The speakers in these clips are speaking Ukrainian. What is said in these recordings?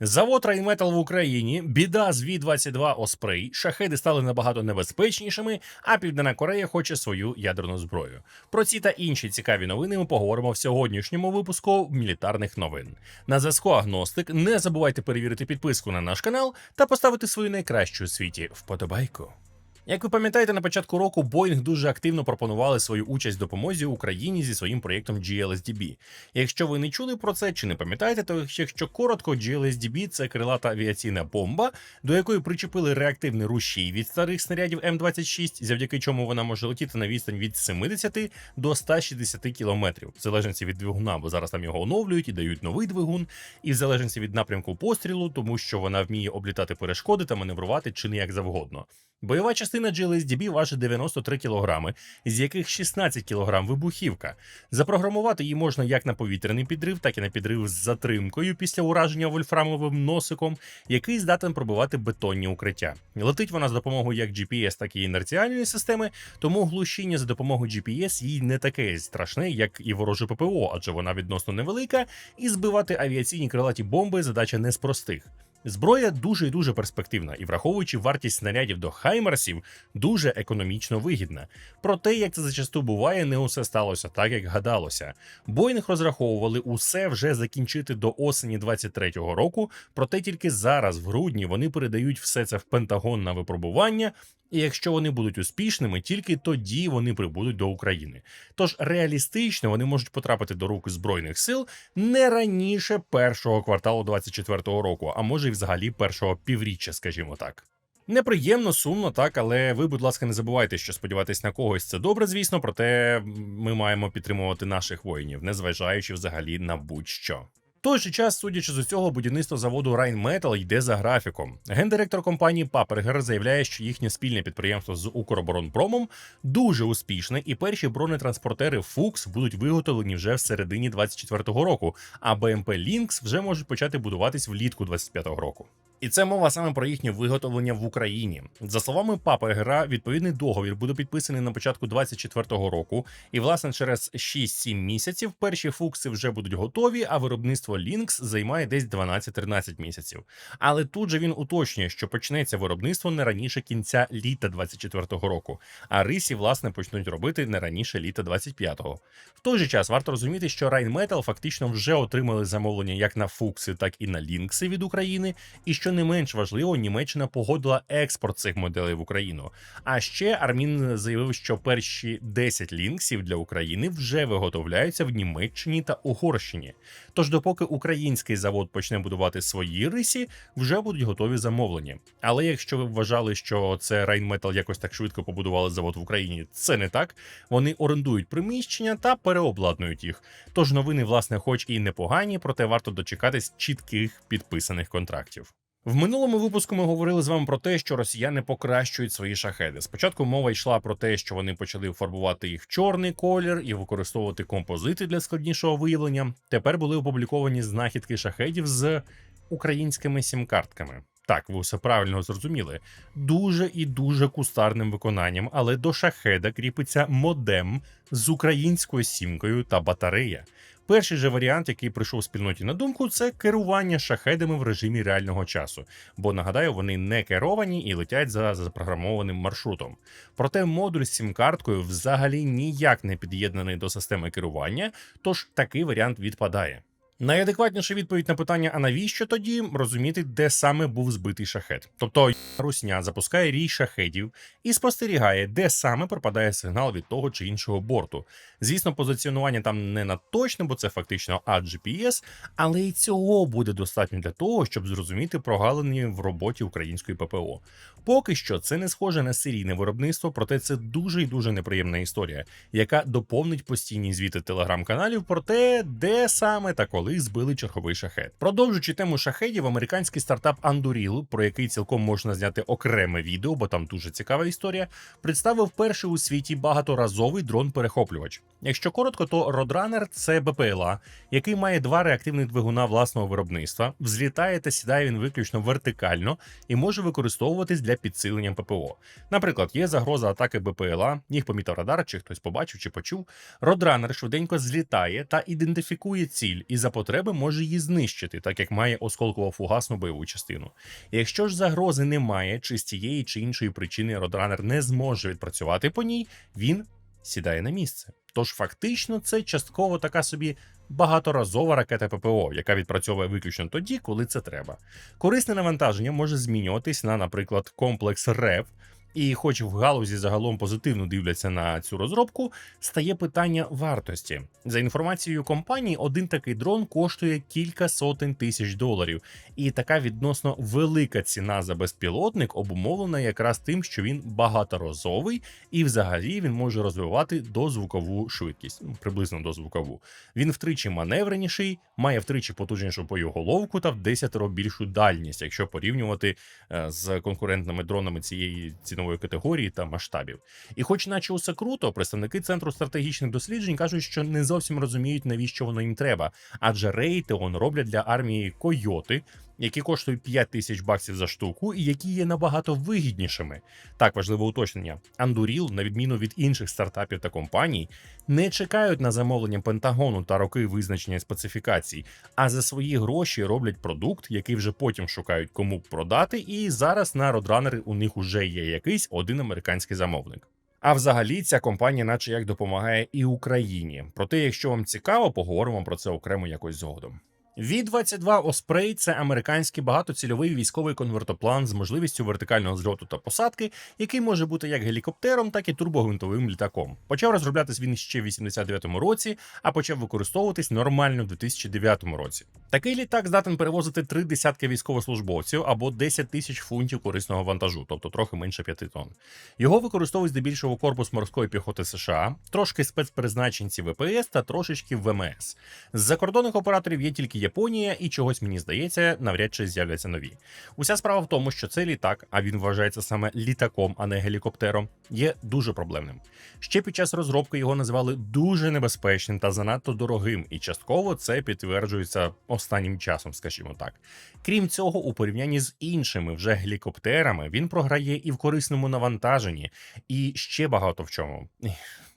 Завод Райметал в Україні, біда з Ві-22 Оспрей, шахеди стали набагато небезпечнішими, а Південна Корея хоче свою ядерну зброю. Про ці та інші цікаві новини ми поговоримо в сьогоднішньому випуску мілітарних новин. На зв'язку Агностик. Не забувайте перевірити підписку на наш канал та поставити свою найкращу у світі вподобайку. Як ви пам'ятаєте, на початку року Boeing дуже активно пропонували свою участь в допомозі Україні зі своїм проєктом GLSDB. Якщо ви не чули про це чи не пам'ятаєте, то якщо коротко, GLSDB – це крилата авіаційна бомба, до якої причепили реактивний рушій від старих снарядів М26, завдяки чому вона може летіти на відстань від 70 до 160 кілометрів, в залежності від двигуна, бо зараз там його оновлюють і дають новий двигун, і в залежності від напрямку пострілу, тому що вона вміє облітати перешкоди та маневрувати чи не як завгодно. Бойова частина GLSDB важить 93 кг, з яких 16 кг вибухівка. Запрограмувати її можна як на повітряний підрив, так і на підрив з затримкою після ураження вольфрамовим носиком, який здатен пробивати бетонні укриття. Летить вона з допомогою як GPS, так і інерціальної системи, тому глушіння за допомогою GPS їй не таке страшне, як і вороже ППО, адже вона відносно невелика, і збивати авіаційні крилаті бомби задача не з простих. Зброя дуже і дуже перспективна, і враховуючи вартість снарядів до Хаймерсів, дуже економічно вигідна. Проте, як це зачасту буває, не усе сталося так, як гадалося. Боїнг розраховували усе вже закінчити до осені 23-го року, проте тільки зараз, в грудні, вони передають все це в Пентагон на випробування. І якщо вони будуть успішними, тільки тоді вони прибудуть до України. Тож реалістично вони можуть потрапити до рук збройних сил не раніше першого кварталу 24-го року, а може й взагалі першого півріччя, скажімо так. Неприємно, сумно, так, але ви, будь ласка, не забувайте, що сподіватись на когось це добре, звісно, проте ми маємо підтримувати наших воїнів, незважаючи взагалі на будь-що. Той же час, судячи з усього, будівництво заводу Rheinmetall йде за графіком. Гендиректор компанії Папергер заявляє, що їхнє спільне підприємство з Укроборонпромом дуже успішне, і перші бронетранспортери Фукс будуть виготовлені вже в середині 24-го року, а БМП Лінкс вже можуть почати будуватись влітку 25-го року. І це мова саме про їхнє виготовлення в Україні. За словами Папи Гера, відповідний договір буде підписаний на початку 24-го року, і власне через 6-7 місяців перші фукси вже будуть готові, а виробництво Lynx займає десь 12-13 місяців. Але тут же він уточнює, що почнеться виробництво не раніше кінця літа 24-го року, а рисі власне почнуть робити не раніше літа 25-го. В той же час варто розуміти, що Rheinmetall фактично вже отримали замовлення як на фукси, так і на лінкси від України, і що не менш важливо, Німеччина погодила експорт цих моделей в Україну. А ще Армін заявив, що перші 10 лінксів для України вже виготовляються в Німеччині та Угорщині. Тож, допоки український завод почне будувати свої рисі, вже будуть готові замовлення. Але якщо ви вважали, що це Rheinmetall якось так швидко побудували завод в Україні, це не так. Вони орендують приміщення та переобладнують їх. Тож новини, власне, хоч і непогані, проте варто дочекатись чітких підписаних контрактів. В минулому випуску ми говорили з вами про те, що росіяни покращують свої шахеди. Спочатку мова йшла про те, що вони почали фарбувати їх в чорний колір і використовувати композити для складнішого виявлення. Тепер були опубліковані знахідки шахедів з українськими сім-картками. Так, ви все правильно зрозуміли. Дуже і дуже кустарним виконанням, але до шахеда кріпиться модем з українською сімкою та батарея. Перший же варіант, який прийшов спільноті на думку, це керування шахедами в режимі реального часу. Бо нагадаю, вони не керовані і летять за запрограмованим маршрутом. Проте модуль з сім-карткою взагалі ніяк не під'єднаний до системи керування, тож такий варіант відпадає. Найадекватніша відповідь на питання, а навіщо тоді розуміти, де саме був збитий шахет. Тобто Русня запускає рій шахедів і спостерігає, де саме пропадає сигнал від того чи іншого борту. Звісно, позиціонування там не надточне, бо це фактично ад GPS, але і цього буде достатньо для того, щоб зрозуміти прогалини в роботі української ППО. Поки що це не схоже на серійне виробництво, проте це дуже і дуже неприємна історія, яка доповнить постійні звіти телеграм-каналів про те, де саме та коли збили черговий шахет. Продовжуючи тему шахедів, американський стартап Anduril, про який цілком можна зняти окреме відео, бо там дуже цікава історія, представив перший у світі багаторазовий дрон-перехоплювач. Якщо коротко, то Roadrunner – це БПЛА, який має два реактивних двигуна власного виробництва, взлітає та сідає він виключно вертикально і може використовуватись для підсилення ППО. Наприклад, є загроза атаки БПЛА, їх помітив радар, чи хтось побачив чи почув. Roadrunner швиденько злітає та ідентифікує ціль і за потреби може її знищити, так як має осколково-фугасну бойову частину. Якщо ж загрози немає, чи з тієї чи іншої причини Родранер не зможе відпрацювати по ній, він сідає на місце. Тож фактично це частково така собі багаторазова ракета ППО, яка відпрацьовує виключно тоді, коли це треба. Корисне навантаження може змінюватись на, наприклад, комплекс РЕВ. І, хоч в галузі загалом позитивно дивляться на цю розробку, стає питання вартості. За інформацією компанії, один такий дрон коштує кілька сотень тисяч доларів, і така відносно велика ціна за безпілотник обумовлена якраз тим, що він багаторазовий і взагалі він може розвивати дозвукову швидкість, ну, приблизно дозвукову. Він втричі маневреніший, має втричі потужнішу боєголовку та в 10 більшу дальність, якщо порівнювати е, з конкурентними дронами цієї цінової категорії та масштабів. І, хоч, наче усе круто, представники центру стратегічних досліджень кажуть, що не зовсім розуміють, навіщо воно їм треба, адже Raytheon роблять для армії койоти. Які коштують 5 тисяч баксів за штуку, і які є набагато вигіднішими. Так важливе уточнення. Андуріл, на відміну від інших стартапів та компаній, не чекають на замовлення Пентагону та роки визначення специфікацій, а за свої гроші роблять продукт, який вже потім шукають кому продати. І зараз на Roadrunner у них уже є якийсь один американський замовник. А взагалі ця компанія, наче як допомагає і Україні. Проте, якщо вам цікаво, поговоримо про це окремо якось згодом. V-22 Osprey – це американський багатоцільовий військовий конвертоплан з можливістю вертикального зльоту та посадки, який може бути як гелікоптером, так і турбогвинтовим літаком. Почав розроблятись він ще в 89-му році, а почав використовуватись нормально в 2009 році. Такий літак здатен перевозити три десятки військовослужбовців або 10 тисяч фунтів корисного вантажу, тобто трохи менше 5 тонн. Його використовують здебільшого корпус морської піхоти США, трошки спецпризначенці ВПС та трошечки ВМС. З закордонних операторів є тільки Японія, і чогось мені здається, навряд чи з'являться нові. Уся справа в тому, що цей літак, а він вважається саме літаком, а не гелікоптером, є дуже проблемним. Ще під час розробки його називали дуже небезпечним та занадто дорогим, і частково це підтверджується останнім часом, скажімо так. Крім цього, у порівнянні з іншими вже гелікоптерами він програє і в корисному навантаженні, і ще багато в чому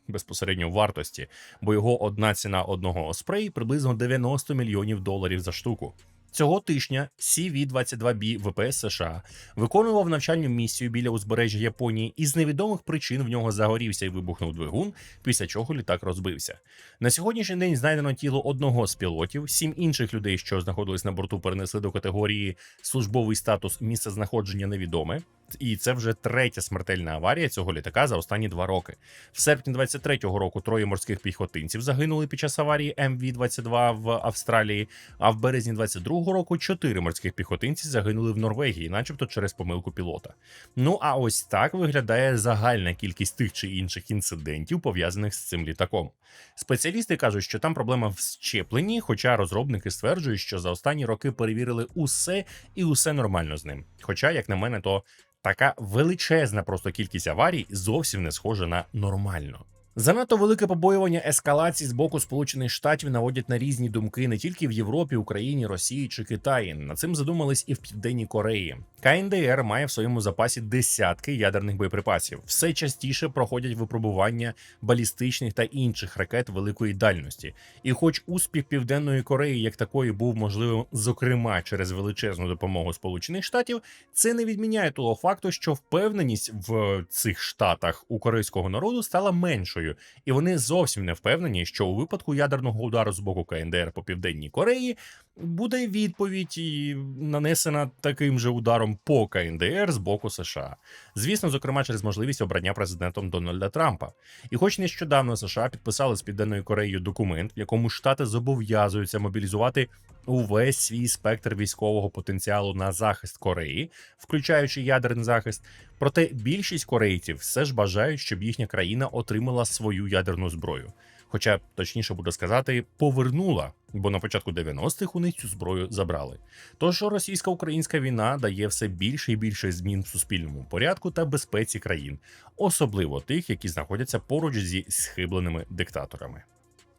безпосередньо вартості, бо його одна ціна одного оспрей приблизно 90 мільйонів доларів за штуку. Цього тижня CV-22B ВПС США виконував навчальну місію біля узбережжя Японії, і з невідомих причин в нього загорівся і вибухнув двигун, після чого літак розбився. На сьогоднішній день знайдено тіло одного з пілотів, сім інших людей, що знаходились на борту, перенесли до категорії службовий статус місця знаходження невідоме. І це вже третя смертельна аварія цього літака за останні два роки. В серпні 23-го року троє морських піхотинців загинули під час аварії МВ-22 в Австралії. А в березні 22-го року чотири морських піхотинці загинули в Норвегії, начебто через помилку пілота. Ну а ось так виглядає загальна кількість тих чи інших інцидентів, пов'язаних з цим літаком. Спеціалісти кажуть, що там проблема в щепленні, хоча розробники стверджують, що за останні роки перевірили усе і усе нормально з ним. Хоча, як на мене, то така величезна просто кількість аварій зовсім не схожа на нормально. Занадто велике побоювання ескалації з боку Сполучених Штатів наводять на різні думки не тільки в Європі, Україні, Росії чи Китаї. Над цим задумались і в Південній Кореї. КНДР має в своєму запасі десятки ядерних боєприпасів. Все частіше проходять випробування балістичних та інших ракет великої дальності. І, хоч успіх Південної Кореї як такої був можливим, зокрема через величезну допомогу Сполучених Штатів, це не відміняє того факту, що впевненість в цих штатах у корейського народу стала меншою, і вони зовсім не впевнені, що у випадку ядерного удару з боку КНДР по південній Кореї буде відповідь і нанесена таким же ударом по КНДР з боку США. Звісно, зокрема через можливість обрання президентом Дональда Трампа. І, хоч нещодавно США підписали з Південною Кореєю документ, в якому штати зобов'язуються мобілізувати увесь свій спектр військового потенціалу на захист Кореї, включаючи ядерний захист. Проте більшість корейців все ж бажають, щоб їхня країна отримала свою ядерну зброю. Хоча точніше буде сказати, повернула, бо на початку 90-х у них цю зброю забрали. Тож російсько-українська війна дає все більше і більше змін в суспільному порядку та безпеці країн, особливо тих, які знаходяться поруч зі схибленими диктаторами.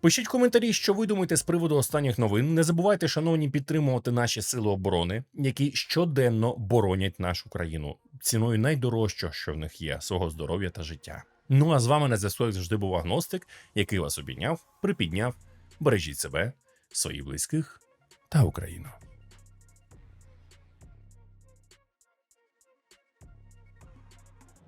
Пишіть коментарі, що ви думаєте з приводу останніх новин. Не забувайте, шановні, підтримувати наші сили оборони, які щоденно боронять нашу країну ціною найдорожчого, що в них є свого здоров'я та життя. Ну а з вами на зв'язку як завжди був агностик, який вас обійняв, припідняв. Бережіть себе, своїх близьких та Україну.